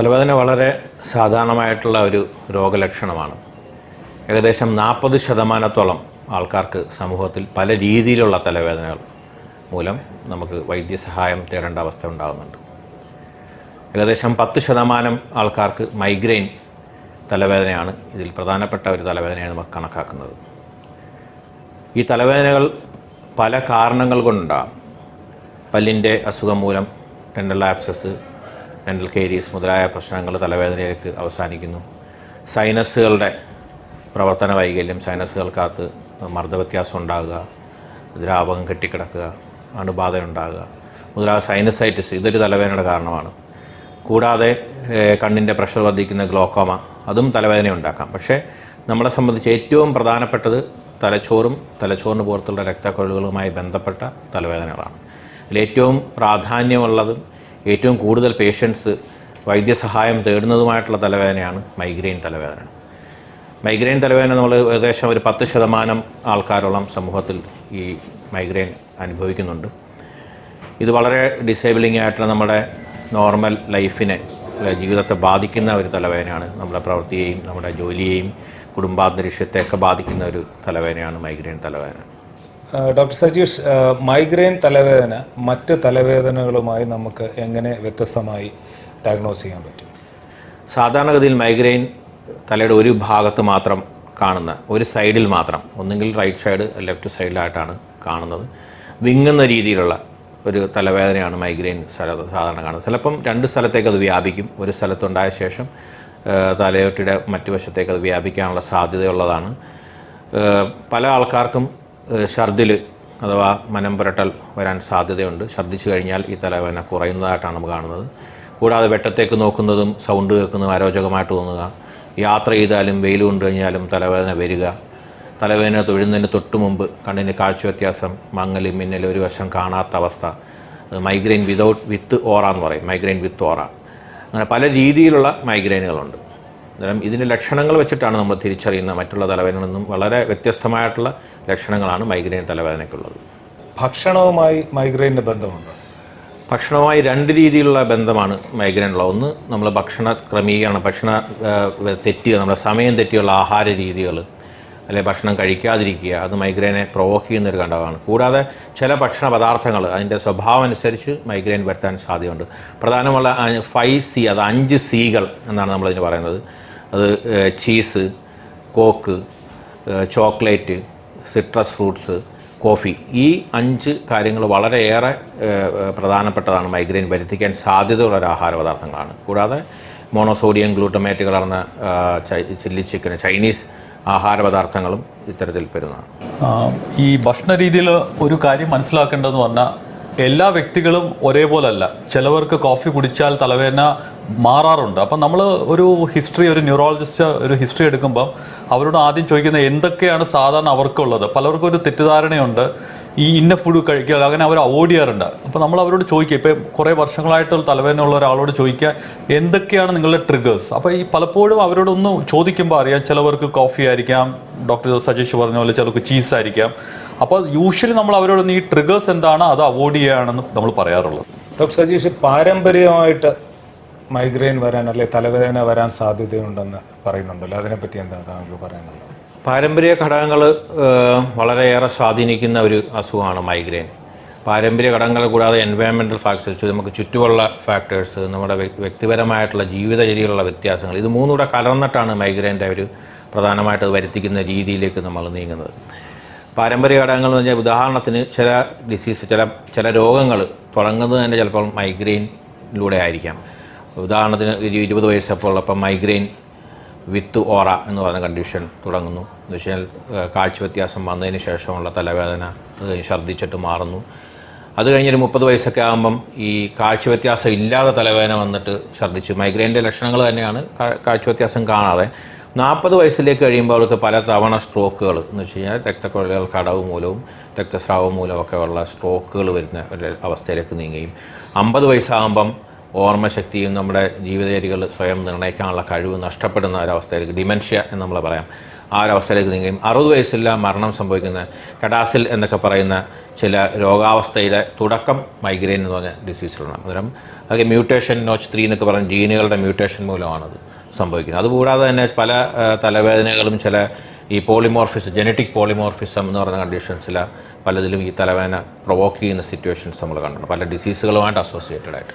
തലവേദന വളരെ സാധാരണമായിട്ടുള്ള ഒരു രോഗലക്ഷണമാണ്. ഏകദേശം നാൽപ്പത് ശതമാനത്തോളം ആൾക്കാർക്ക് സമൂഹത്തിൽ പല രീതിയിലുള്ള തലവേദനകൾ മൂലം നമുക്ക് വൈദ്യസഹായം തേടേണ്ട അവസ്ഥ ഉണ്ടാകുന്നുണ്ട്. ഏകദേശം പത്ത് ശതമാനം ആൾക്കാർക്ക് മൈഗ്രെയിൻ തലവേദനയാണ് ഇതിൽ പ്രധാനപ്പെട്ട ഒരു തലവേദനയാണ് നമുക്ക് കണക്കാക്കുന്നത്. ഈ തലവേദനകൾ പല കാരണങ്ങൾ കൊണ്ടുണ്ടാകും പല്ലിന്റെ അസുഖം മൂലം ടെൻഡൽ ആപ്സസ് ഡെന്റൽ കേരീസ് മുതലായ പ്രശ്നങ്ങൾ തലവേദനയിലേക്ക് അവസാനിക്കുന്നു. സൈനസുകളുടെ പ്രവർത്തന വൈകല്യം സൈനസുകൾക്കകത്ത് മർദ്ദവ്യത്യാസം ഉണ്ടാകുക ദ്രാവകം കെട്ടിക്കിടക്കുക അണുബാധ ഉണ്ടാകുക മുതലായ സൈനസൈറ്റിസ് ഇതൊരു തലവേദനയുടെ കാരണമാണ്. കൂടാതെ കണ്ണിന്റെ പ്രഷർ വർദ്ധിക്കുന്ന ഗ്ലോക്കോമ അതും തലവേദന ഉണ്ടാക്കാം. പക്ഷേ നമ്മളെ സംബന്ധിച്ച് ഏറ്റവും പ്രധാനപ്പെട്ടത് തലച്ചോറും തലച്ചോറിന് പുറത്തുള്ള രക്തക്കൊഴലുകളുമായി ബന്ധപ്പെട്ട തലവേദനകളാണ്. അതിൽ ഏറ്റവും പ്രാധാന്യമുള്ളതും ഏറ്റവും കൂടുതൽ പേഷ്യൻസ് വൈദ്യസഹായം തേടുന്നതുമായിട്ടുള്ള തലവേദനയാണ് മൈഗ്രെയിൻ തലവേദന. മൈഗ്രെയിൻ തലവേദന നമ്മൾ ഏകദേശം ഒരു പത്ത് ശതമാനം ആൾക്കാരോളം സമൂഹത്തിൽ ഈ മൈഗ്രെയിൻ അനുഭവിക്കുന്നുണ്ട്. ഇത് വളരെ ഡിസേബിളിംഗ് ആയിട്ടുള്ള നമ്മുടെ നോർമൽ ലൈഫിനെ ജീവിതത്തെ ബാധിക്കുന്ന ഒരു തലവേദനയാണ്. നമ്മുടെ പ്രവൃത്തിയെയും നമ്മുടെ ജോലിയെയും കുടുംബാന്തരീക്ഷത്തെയൊക്കെ ബാധിക്കുന്ന ഒരു തലവേദനയാണ് മൈഗ്രെയിൻ തലവേദന. ഡോക്ടർ സജീഷ് മൈഗ്രെയിൻ തലവേദന മറ്റ് തലവേദനകളുമായി നമുക്ക് എങ്ങനെ വ്യത്യസ്തമായി ഡയഗ്നോസ് ചെയ്യാൻ പറ്റും? സാധാരണഗതിയിൽ മൈഗ്രെയിൻ തലയുടെ ഒരു ഭാഗത്ത് മാത്രം കാണുന്ന ഒരു സൈഡിൽ മാത്രം ഒന്നുകിൽ റൈറ്റ് സൈഡ് ലെഫ്റ്റ് സൈഡിലായിട്ടാണ് കാണുന്നത്. വിങ്ങുന്ന രീതിയിലുള്ള ഒരു തലവേദനയാണ് മൈഗ്രെയിൻ സ്ഥല സാധാരണ കാണുന്നത്. ചിലപ്പം രണ്ട് സ്ഥലത്തേക്ക് അത് വ്യാപിക്കും. ഒരു സ്ഥലത്തുണ്ടായ ശേഷം തലയോട്ടിയുടെ മറ്റു വശത്തേക്ക് അത് വ്യാപിക്കാനുള്ള സാധ്യതയുള്ളതാണ്. പല ആൾക്കാർക്കും ഛർദിൽ അഥവാ മനം പുരട്ടൽ വരാൻ സാധ്യതയുണ്ട്. ഛർദ്ദിച്ചു കഴിഞ്ഞാൽ ഈ തലവേദന കുറയുന്നതായിട്ടാണ് നമ്മൾ കാണുന്നത്. കൂടാതെ വെട്ടത്തേക്ക് നോക്കുന്നതും സൗണ്ട് കേൾക്കുന്നതും അരോചകമായിട്ട് തോന്നുക. യാത്ര ചെയ്താലും വെയിൽ കൊണ്ടു കഴിഞ്ഞാലും തലവേദന വരിക. തലവേദന തൊഴുന്നതിന് തൊട്ട് മുമ്പ് കണ്ണിന് കാഴ്ച വ്യത്യാസം മങ്ങൽ മിന്നൽ ഒരു വശം കാണാത്ത അവസ്ഥ. മൈഗ്രെയിൻ വിതൗട്ട് വിത്ത് ഓറ എന്ന് പറയും. Migraine with aura. അങ്ങനെ പല രീതിയിലുള്ള മൈഗ്രെയിനുകളുണ്ട്. അന്നേരം ഇതിന്റെ ലക്ഷണങ്ങൾ വെച്ചിട്ടാണ് നമ്മൾ തിരിച്ചറിയുന്ന മറ്റുള്ള തലവേദനകളിൽ നിന്നും വളരെ വ്യത്യസ്തമായിട്ടുള്ള ലക്ഷണങ്ങളാണ് മൈഗ്രെയിൻ തലവേദനയ്ക്കുള്ളത്. ഭക്ഷണവുമായി മൈഗ്രെയിന്റെ ബന്ധമുണ്ട്? ഭക്ഷണവുമായി രണ്ട് രീതിയിലുള്ള ബന്ധമാണ് മൈഗ്രെയിനുള്ള ഒന്ന് നമ്മൾ ഭക്ഷണ ക്രമീകരണം ഭക്ഷണ തെറ്റുക തെറ്റിയ നമ്മുടെ സമയം തെറ്റിയുള്ള ആഹാര രീതികൾ അല്ലെങ്കിൽ ഭക്ഷണം കഴിക്കാതിരിക്കുക അത് മൈഗ്രെയിനെ പ്രൊവോക്ക് ചെയ്യുന്ന ഒരു ഘടകമാണ്. കൂടാതെ ചില ഭക്ഷണ പദാർത്ഥങ്ങൾ അതിന്റെ സ്വഭാവം അനുസരിച്ച് മൈഗ്രെയിൻ വരുത്താൻ സാധ്യതയുണ്ട്. പ്രധാനമുള്ള ഫൈവ് സി അത് അഞ്ച് സികൾ എന്നാണ് നമ്മളതിന് പറയുന്നത്. അത് cheese coke chocolate citrus fruits coffee. ഈ അഞ്ച് കാര്യങ്ങൾ വളരെയേറെ പ്രധാനപ്പെട്ടതാണ് മൈഗ്രെയിൻ വരുത്തിക്കാൻ സാധ്യതയുള്ള ഒരു ആഹാര പദാർത്ഥങ്ങളാണ്. കൂടാതെ മോണോസോഡിയം ഗ്ലൂട്ടമേറ്റ് കലർന്ന ചില്ലി ചിക്കൻ ചൈനീസ് ആഹാര പദാർത്ഥങ്ങളും ഇത്തരത്തിൽ പെരുന്നതാണ്. ഈ ഭക്ഷണ രീതിയിൽ ഒരു കാര്യം മനസ്സിലാക്കേണ്ടതെന്ന് പറഞ്ഞാൽ എല്ലാ വ്യക്തികളും ഒരേപോലല്ല. ചിലവർക്ക് കോഫി കുടിച്ചാൽ തലവേദന മാറാറുണ്ട്. അപ്പം നമ്മൾ ഒരു ഹിസ്റ്ററി ഒരു ന്യൂറോളജിസ്റ്റ് ഒരു ഹിസ്റ്ററി എടുക്കുമ്പോൾ അവരോട് ആദ്യം ചോദിക്കുന്നത് എന്തൊക്കെയാണ് സാധാരണ അവർക്കുള്ളത്? പലർക്കും ഒരു തെറ്റിദ്ധാരണയുണ്ട്. ഈ ഇന്ന ഫുഡ് കഴിക്കുക അങ്ങനെ അവർ അവോയ്ഡ് ചെയ്യാറുണ്ട്. അപ്പോൾ നമ്മൾ അവരോട് ചോദിക്കുക. ഇപ്പോൾ കുറേ വർഷങ്ങളായിട്ട് തലവേദന ഉള്ള ഒരാളോട് ചോദിക്കുക എന്തൊക്കെയാണ് നിങ്ങളുടെ ട്രിഗേഴ്സ് അപ്പോൾ ഈ പലപ്പോഴും അവരോടൊന്ന് ചോദിക്കുമ്പോൾ അറിയാം. ചിലവർക്ക് കോഫി ആയിരിക്കാം ഡോക്ടർ സജീഷ് പറഞ്ഞ പോലെ ചിലർക്ക് ചീസ് ആയിരിക്കാം. അപ്പോൾ യൂഷ്വലി നമ്മൾ അവരോട് ഈ ട്രിഗേഴ്സ് എന്താണ് അത് അവോയ്ഡ് ചെയ്യുകയാണെന്ന് നമ്മൾ പറയാറുള്ളത്. ഡോക്ടർ സജീഷ് പാരമ്പര്യമായിട്ട് മൈഗ്രെയിൻ വരാൻ അല്ലെ തലവേദന വരാൻ സാധ്യതയുണ്ടെന്ന് പറയുന്നുണ്ടല്ലോ. അതിനെപ്പറ്റി എന്താ താങ്കൾക്ക് പറയാനുള്ളത്? പാരമ്പര്യ ഘടകങ്ങൾ വളരെയേറെ സ്വാധീനിക്കുന്ന ഒരു അസുഖമാണ് മൈഗ്രെയിൻ പാരമ്പര്യ ഘടകങ്ങൾ കൂടാതെ എൻവയോൺമെന്റൽ ഫാക്ടേഴ്സ് നമുക്ക് ചുറ്റുമുള്ള ഫാക്ടേഴ്സ് നമ്മുടെ വ്യക്തിപരമായിട്ടുള്ള ജീവിതചര്യയിലുള്ള വ്യത്യാസങ്ങൾ ഇത് മൂന്നുകൂടെ കലർന്നിട്ടാണ് മൈഗ്രെയിന്റെ ഒരു പ്രധാനമായിട്ട് അത് വരുത്തിക്കുന്ന രീതിയിലേക്ക് നമ്മൾ നീങ്ങുന്നത്. പാരമ്പര്യ ഘടകങ്ങൾ എന്ന് പറഞ്ഞാൽ ഉദാഹരണത്തിന് ചില ഡിസീസ് ചില ചില രോഗങ്ങൾ തുടങ്ങുന്നത് തന്നെ ചിലപ്പോൾ മൈഗ്രെയിനിലൂടെ ആയിരിക്കാം. ഉദാഹരണത്തിന് ഒരു ഇരുപത് വയസ്സപ്പോൾ അപ്പം മൈഗ്രെയിൻ വിത്ത് ഓറ എന്ന് പറയുന്ന കണ്ടീഷൻ തുടങ്ങുന്നു. എന്ന് വെച്ചാൽ കാഴ്ച വ്യത്യാസം വന്നതിന് ശേഷമുള്ള തലവേദന അത് ഛർദ്ദിച്ചിട്ട് മാറുന്നു. അത് കഴിഞ്ഞൊരു മുപ്പത് വയസ്സൊക്കെ ആകുമ്പം ഈ കാഴ്ച വ്യത്യാസം ഇല്ലാതെ തലവേദന വന്നിട്ട് ഛർദ്ദിച്ചു. മൈഗ്രെയിന്റെ ലക്ഷണങ്ങൾ തന്നെയാണ് കാഴ്ച വ്യത്യാസം കാണാതെ. നാൽപ്പത് വയസ്സിലേക്ക് കഴിയുമ്പോൾ അവർക്ക് പല തവണ സ്ട്രോക്കുകൾ എന്ന് വെച്ച് കഴിഞ്ഞാൽ രക്തക്കൊഴലുകൾ കടവ് മൂലവും രക്തസ്രാവം മൂലമൊക്കെ ഉള്ള സ്ട്രോക്കുകൾ വരുന്ന ഒരു അവസ്ഥയിലേക്ക് നീങ്ങുകയും അമ്പത് വയസ്സാകുമ്പം ഓർമ്മശക്തിയും നമ്മുടെ ജീവിതചര്യകൾ സ്വയം നിർണയിക്കാനുള്ള കഴിവ് നഷ്ടപ്പെടുന്ന ഒരവസ്ഥയിലേക്ക് ഡിമെൻഷ്യ എന്ന് നമ്മൾ പറയാം ആ ഒരവസ്ഥയിലേക്ക് നീങ്ങുകയും അറുപത് വയസ്സില്ല മരണം സംഭവിക്കുന്ന കടാസിൽ എന്നൊക്കെ പറയുന്ന ചില രോഗാവസ്ഥയിലെ തുടക്കം മൈഗ്രെയിൻ എന്ന് പറഞ്ഞ ഡിസീസുകളാണ് അന്നേരം അതൊക്കെ മ്യൂട്ടേഷൻ നോച്ച് ത്രീ എന്നൊക്കെ പറഞ്ഞ ജീനുകളുടെ മ്യൂട്ടേഷൻ മൂലമാണത്. സംഭവിക്കുന്നത്. അതുകൂടാതെ തന്നെ പല തലവേദനകളും ചില ഈ പോളിമോർഫിസ് ജനറ്റിക് പോളിമോർഫിസം എന്ന് പറയുന്ന കണ്ടീഷൻസിൽ പലതിലും ഈ തലവേദന പ്രൊവോക്ക് ചെയ്യുന്ന സിറ്റുവേഷൻസ് നമ്മൾ കണ്ടിട്ടുണ്ട്. പല ഡിസീസുകളുമായിട്ട് അസോസിയേറ്റഡ് ആയിട്ട്.